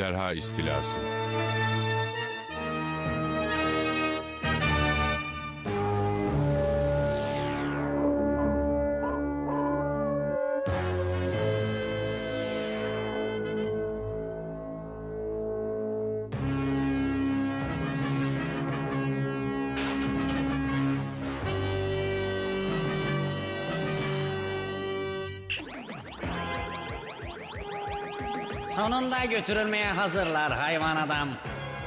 Ejderha istilası. Sonunda götürülmeye hazırlar hayvan adam.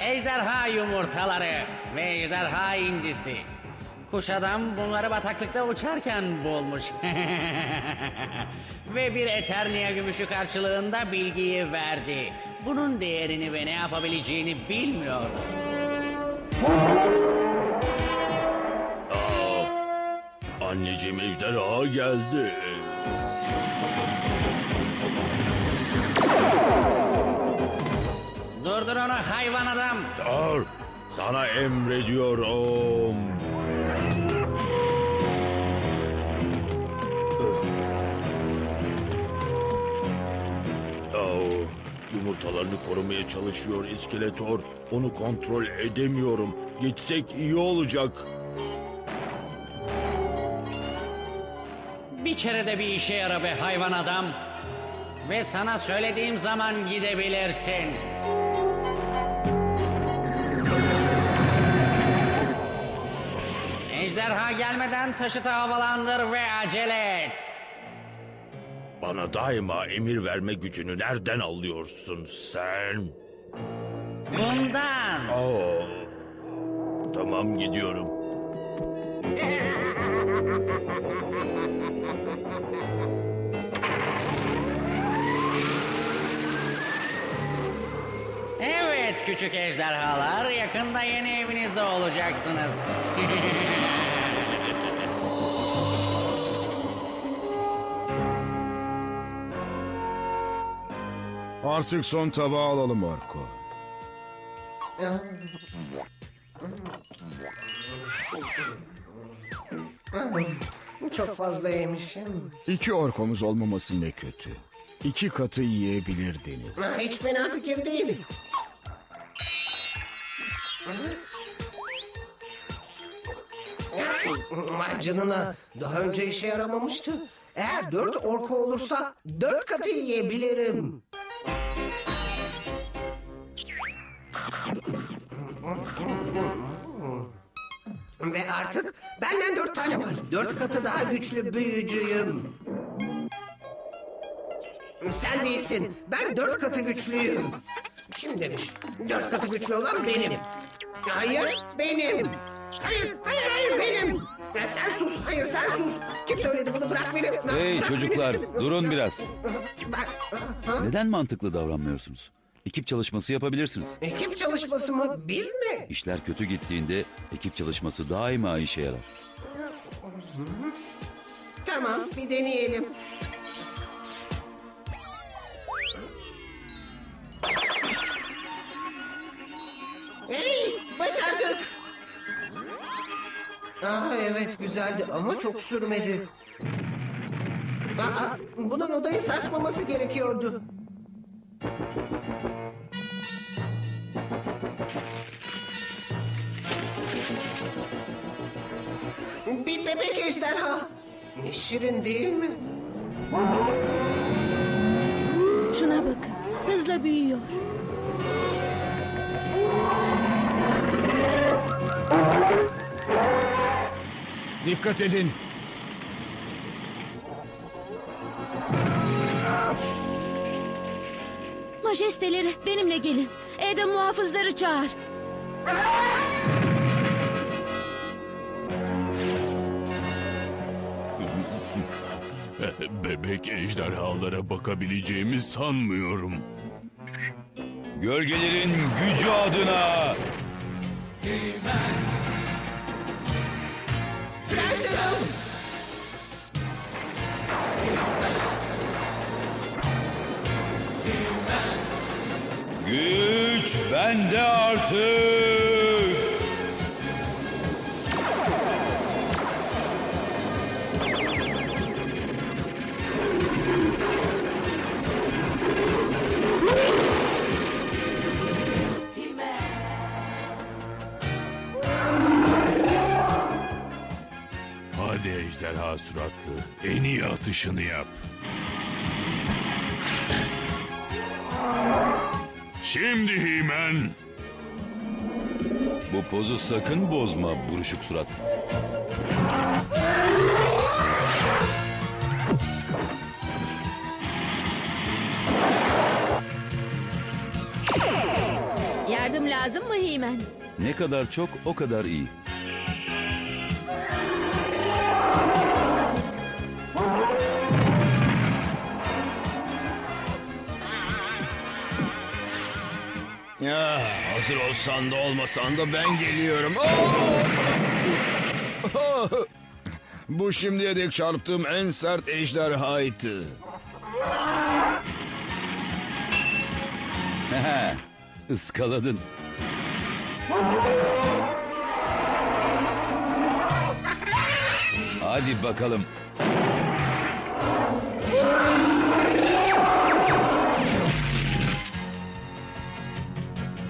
Ejderha yumurtaları ve ejderha incisi. Kuş adam bunları bataklıkta uçarken bulmuş. ve bir Eternia gümüşü karşılığında bilgiyi verdi. Bunun değerini ve ne yapabileceğini bilmiyordu. Anneciğim ejderha geldi. Durdur onu hayvan adam. Dur, sana emrediyorum. Oh, yumurtalarını korumaya çalışıyor iskeletor. Onu kontrol edemiyorum. Gitsek iyi olacak. Bir kere de bir işe yara be hayvan adam. Ve sana söylediğim zaman gidebilirsin. Ejderha gelmeden taşıtı havalandır ve acele et. Bana daima emir verme gücünü nereden alıyorsun sen? Bundan. Oo. Tamam gidiyorum. Evet küçük ejderhalar yakında yeni evinizde olacaksınız. Artık son tabağı alalım Orko. Çok fazla yemişim. İki orkomuz olmaması ne kötü. İki katı yiyebilirdiniz. Hiç fena fikir değil. Vay canına. Daha önce işe yaramamıştı. Eğer dört orka olursa dört katı yiyebilirim. Ve artık benden dört tane var. Dört katı daha güçlü büyücüyüm. Sen değilsin. Ben dört katı güçlüyüm. Kim demiş? Dört katı güçlü olan benim. Hayır, benim. Hayır, hayır, hayır benim. Ya sen sus, hayır sen sus. Kim söyledi bunu? Bırak beni. Hey Bırak çocuklar beni. durun biraz. Bak, ha? Neden mantıklı davranmıyorsunuz? Ekip çalışması yapabilirsiniz. Ekip çalışması mı? Biz mi? İşler kötü gittiğinde ekip çalışması daima işe yarar. Tamam, bir deneyelim. Evet güzeldi ama çok sürmedi. Aa, bunun odayı saçmaması gerekiyordu. Bir bebek ejderha. Ne şirin değil mi? Şuna bakın. Hızla büyüyor. Dikkat edin. Majesteleri benimle gelin. Eda muhafızları çağır. Bebek ejderhalara bakabileceğimi sanmıyorum. Gölgelerin gücü adına. Prensesim! Güç bende artık. Hadi ejderha suratlı, en iyi atışını yap. Şimdi Himen. Bu pozu sakın bozma buruşuk surat. Yardım lazım mı Himen? Ne kadar çok o kadar iyi. Ya, hazır olsan da olmasan da ben geliyorum. Bu şimdiye dek çarptığım en sert ejderhaydı. Iskaladın. Hadi bakalım.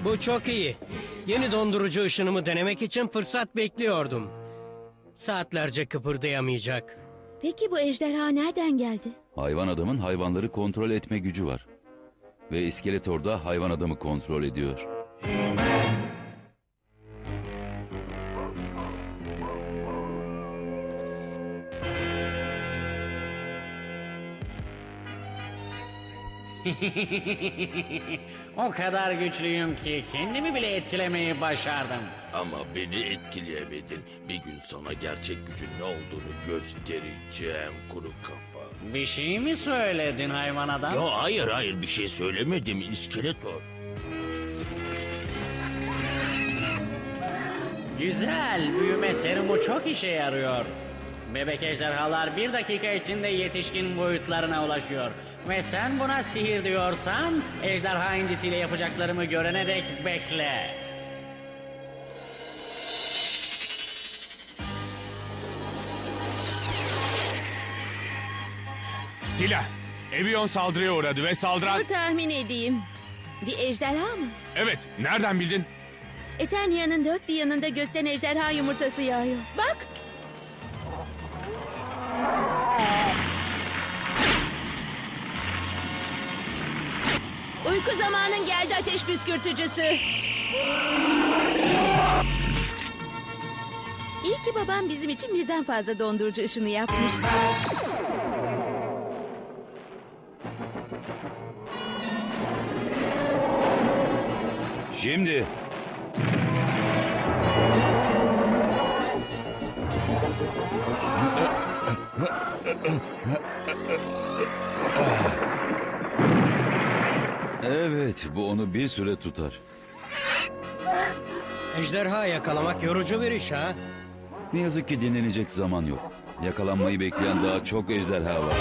Bu çok iyi. Yeni dondurucu ışınımı denemek için fırsat bekliyordum. Saatlerce kıpırdayamayacak. Peki bu ejderha nereden geldi? Hayvan adamın hayvanları kontrol etme gücü var. Ve iskeletor da hayvan adamı kontrol ediyor. O kadar güçlüyüm ki kendimi bile etkilemeyi başardım. Ama beni etkileyemedin. Bir gün sana gerçek gücün ne olduğunu göstereceğim kuru kafa. Bir şey mi söyledin hayvan adam? Ya hayır hayır bir şey söylemedim iskeletor. Güzel, büyüme serumu çok işe yarıyor. Bebek ejderhalar bir dakika içinde yetişkin boyutlarına ulaşıyor. Ve sen buna sihir diyorsan, ejderha incisiyle yapacaklarımı görene dek bekle. Tila, Evion saldırıya uğradı ve saldıran... Dur tahmin edeyim. Bir ejderha mı? Evet, nereden bildin? Eternia'nın dört bir yanında gökten ejderha yumurtası yağıyor. Bak! Uyku zamanın geldi ateş püskürtücüsü. İyi ki babam bizim için birden fazla dondurucu ışını yapmış. Şimdi Evet, bu onu bir süre tutar. Ejderha yakalamak yorucu bir iş ha. Ne yazık ki dinlenecek zaman yok. Yakalanmayı bekleyen daha çok ejderha var.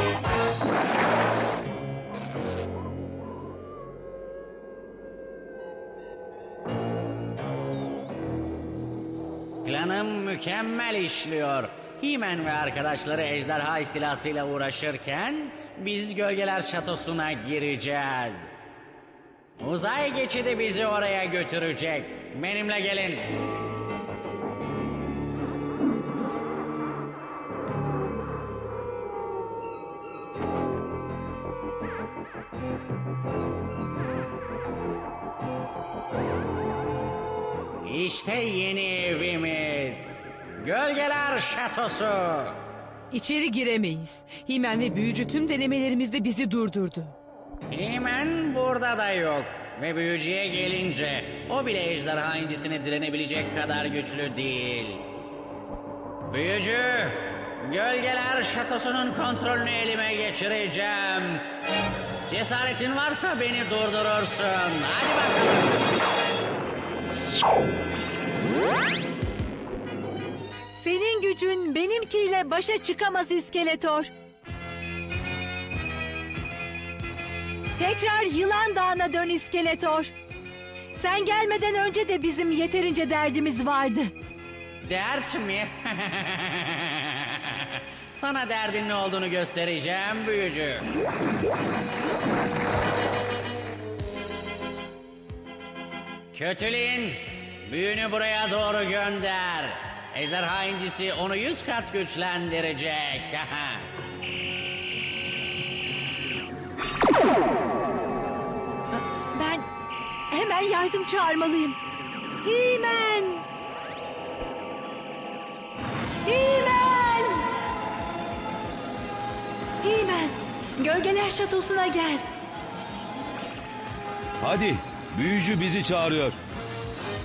Planım mükemmel işliyor. Himen ve arkadaşları ejderha istilasıyla uğraşırken biz gölgeler şatosuna gireceğiz. Uzay geçidi bizi oraya götürecek. Benimle gelin. İşte yeni evimiz. Gölgeler Şatosu. İçeri giremeyiz. Himen ve büyücü tüm denemelerimizde bizi durdurdu. Hemen burada da yok. Ve büyücüye gelince o bile ejderha incisine direnebilecek kadar güçlü değil. Büyücü, gölgeler şatosunun kontrolünü elime geçireceğim. Cesaretin varsa beni durdurursun. Hadi bakalım. Senin gücün benimkiyle başa çıkamaz iskeletor. Tekrar Yılan Dağı'na dön iskeletor. Sen gelmeden önce de bizim yeterince derdimiz vardı. Dert mi? Sana derdin ne olduğunu göstereceğim büyücü. Kötülüğün büyünü buraya doğru gönder. Ejderha incisi onu yüz kat güçlendirecek. Hemen yardım çağırmalıyım. Himen! Himen! Himen! Gölgeler şatosuna gel. Hadi, büyücü bizi çağırıyor.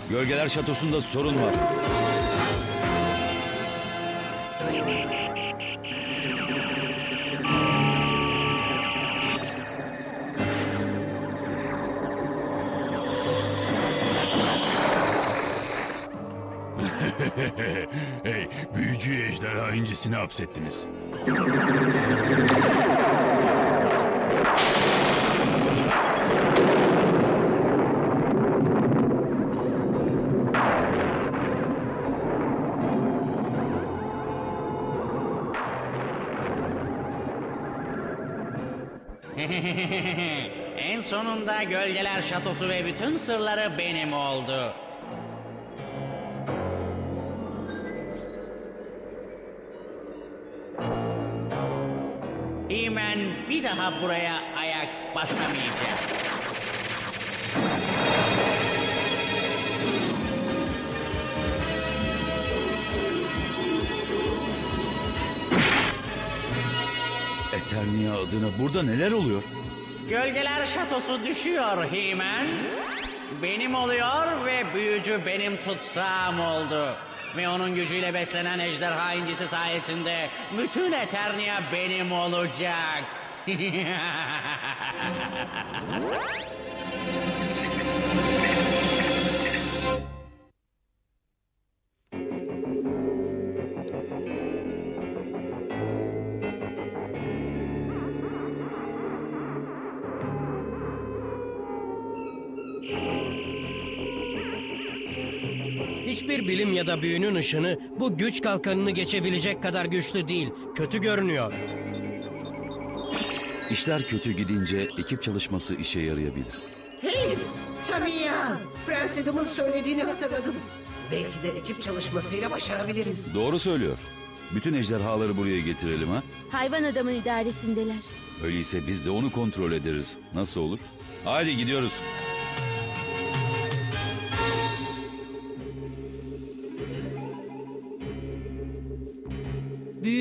Gölgeler şatosunda sorun var. Hey, büyücü ejderha incisini hapsettiniz. en sonunda gölgeler şatosu ve bütün sırları benim oldu. Hemen bir daha buraya ayak basamayacak. Eternia adına burada neler oluyor? Gölgeler şatosu düşüyor Himen. Benim oluyor ve büyücü benim tutsağım oldu. Ve onun gücüyle beslenen ejderha incisi sayesinde bütün Eternia benim olacak. Hiçbir bilim ya da büyünün ışını bu güç kalkanını geçebilecek kadar güçlü değil. Kötü görünüyor. İşler kötü gidince ekip çalışması işe yarayabilir. Hey, tabii ya. Prens Adam'ın söylediğini hatırladım. Belki de ekip çalışmasıyla başarabiliriz. Doğru söylüyor. Bütün ejderhaları buraya getirelim ha. Hayvan adamın idaresindeler. Öyleyse biz de onu kontrol ederiz. Nasıl olur? Hadi gidiyoruz.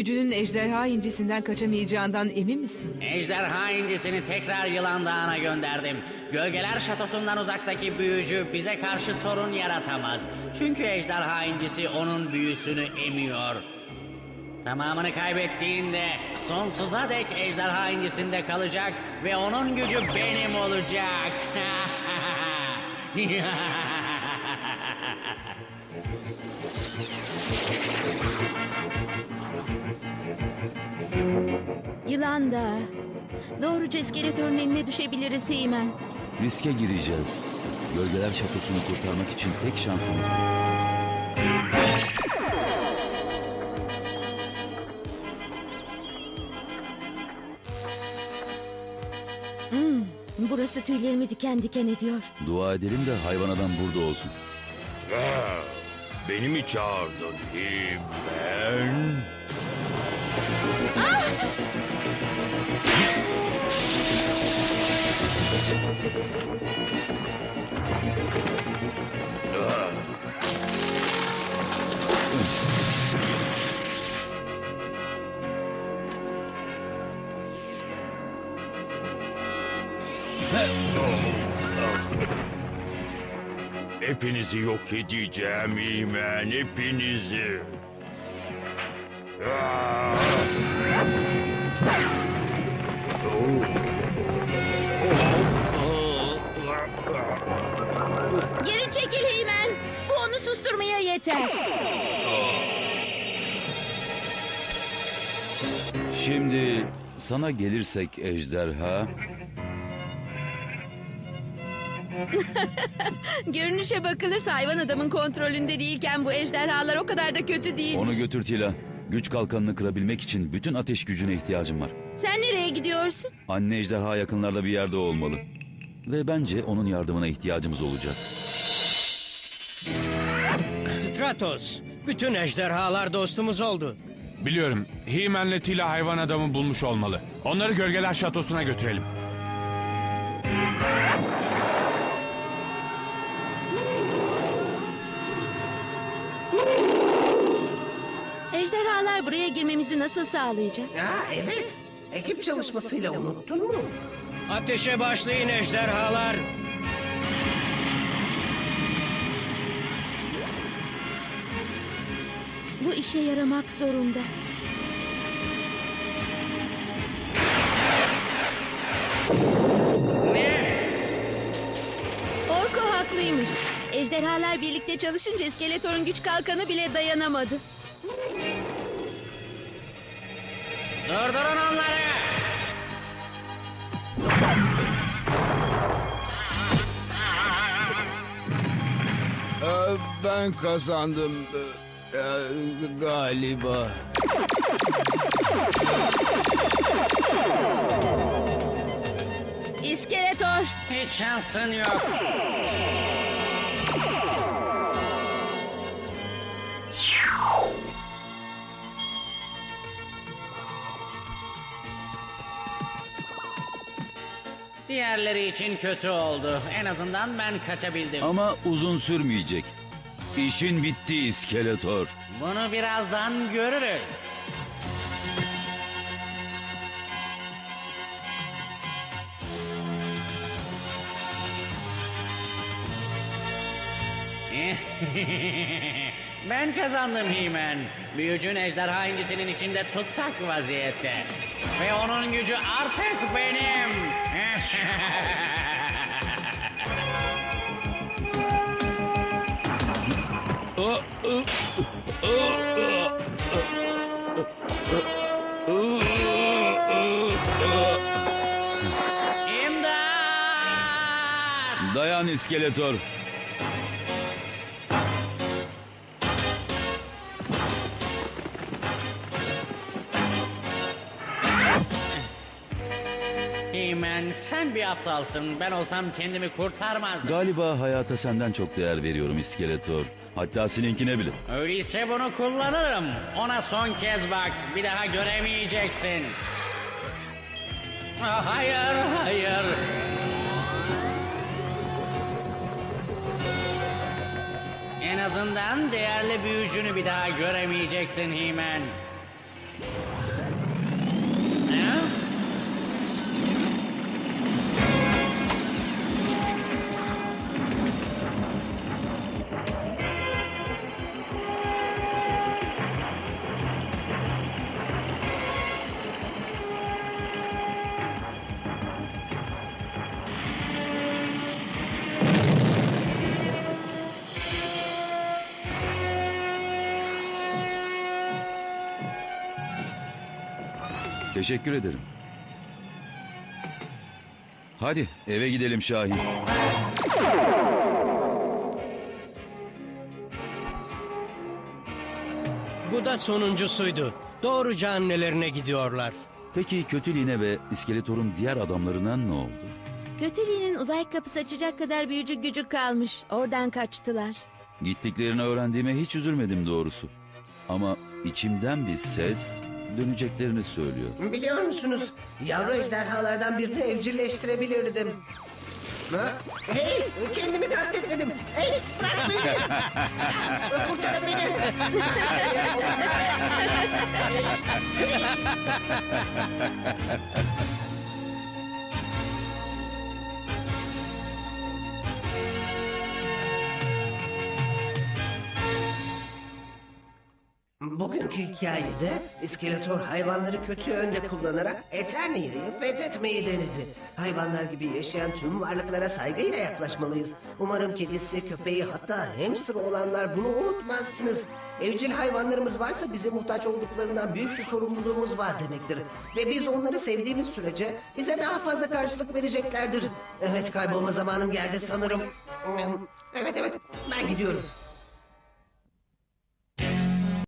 Büyücünün ejderha incisinden kaçamayacağından emin misin? Ejderha incisini tekrar Yılan Dağı'na gönderdim. Gölgeler şatosundan uzaktaki büyücü bize karşı sorun yaratamaz. Çünkü ejderha incisi onun büyüsünü emiyor. Tamamını kaybettiğinde sonsuza dek ejderha incisinde kalacak ve onun gücü benim olacak. Yılan da. Doğruca iskeletorun eline düşebiliriz Himen. Riske gireceğiz. Gölgeler şatosunu kurtarmak için tek şansımız var. Hmm, burası tüylerimi diken diken ediyor. Dua edelim de hayvan adam burada olsun. Ha, beni mi çağırdın? Ah, Hepinizi yok edeceğim İmen, hepinizi. Geri çekil Heymen. Bu onu susturmaya yeter. Şimdi sana gelirsek ejderha, Görünüşe bakılırsa hayvan adamın kontrolünde değilken bu ejderhalar o kadar da kötü değil. onu götür Tila. Güç kalkanını kırabilmek için bütün ateş gücüne ihtiyacım var. Sen nereye gidiyorsun? Anne ejderha yakınlarda bir yerde olmalı. Ve bence onun yardımına ihtiyacımız olacak. Stratos, bütün ejderhalar dostumuz oldu. Biliyorum. He-Man'le Tila hayvan adamı bulmuş olmalı. Onları gölgeler şatosuna götürelim. Ejderhalar buraya girmemizi nasıl sağlayacak? Aa, evet. Ekip çalışmasıyla unuttun mu? Ateşe başlayın ejderhalar. Bu işe yaramak zorunda. Ejderhalar birlikte çalışınca İskeletor'un güç kalkanı bile dayanamadı. Durdurun onları. Ee, ben kazandım ee, galiba. İskeletor! Hiç şansın yok. Diğerleri için kötü oldu. En azından ben kaçabildim. Ama uzun sürmeyecek. İşin bitti İskeletor. Bunu birazdan görürüz. ben kazandım Himen. Büyücün ejderha incisinin içinde tutsak vaziyette. Ve onun gücü artık benim. İmdat! Dayan İskeletor. Himen sen bir aptalsın. Ben olsam kendimi kurtarmazdım. Galiba hayata senden çok değer veriyorum İskeletor. Hatta seninkine bile. Öyleyse bunu kullanırım. Ona son kez bak. Bir daha göremeyeceksin. Ah, hayır, hayır. En azından değerli büyücünü bir daha göremeyeceksin Himen. Teşekkür ederim. Hadi eve gidelim Şahin. Bu da sonuncusuydu. Doğruca annelerine gidiyorlar. Peki kötülüğüne ve İskeletor'un diğer adamlarına ne oldu? Kötülüğünün uzay kapısı açacak kadar büyücü gücü kalmış. Oradan kaçtılar. Gittiklerini öğrendiğime hiç üzülmedim doğrusu. Ama içimden bir ses döneceklerini söylüyor. Biliyor musunuz? Yavru ejderhalardan birini evcilleştirebilirdim. Ha? Hey! Kendimi kastetmedim. Hey! Bırak beni! Kurtarın beni! Bugünkü hikayede İskeletor hayvanları kötü yönde kullanarak Eternia'yı fethetmeyi denedi. Hayvanlar gibi yaşayan tüm varlıklara saygıyla yaklaşmalıyız. Umarım kedisi, köpeği hatta hamster olanlar bunu unutmazsınız. Evcil hayvanlarımız varsa bize muhtaç olduklarından büyük bir sorumluluğumuz var demektir. Ve biz onları sevdiğimiz sürece bize daha fazla karşılık vereceklerdir. Evet kaybolma zamanım geldi sanırım. Evet evet ben gidiyorum.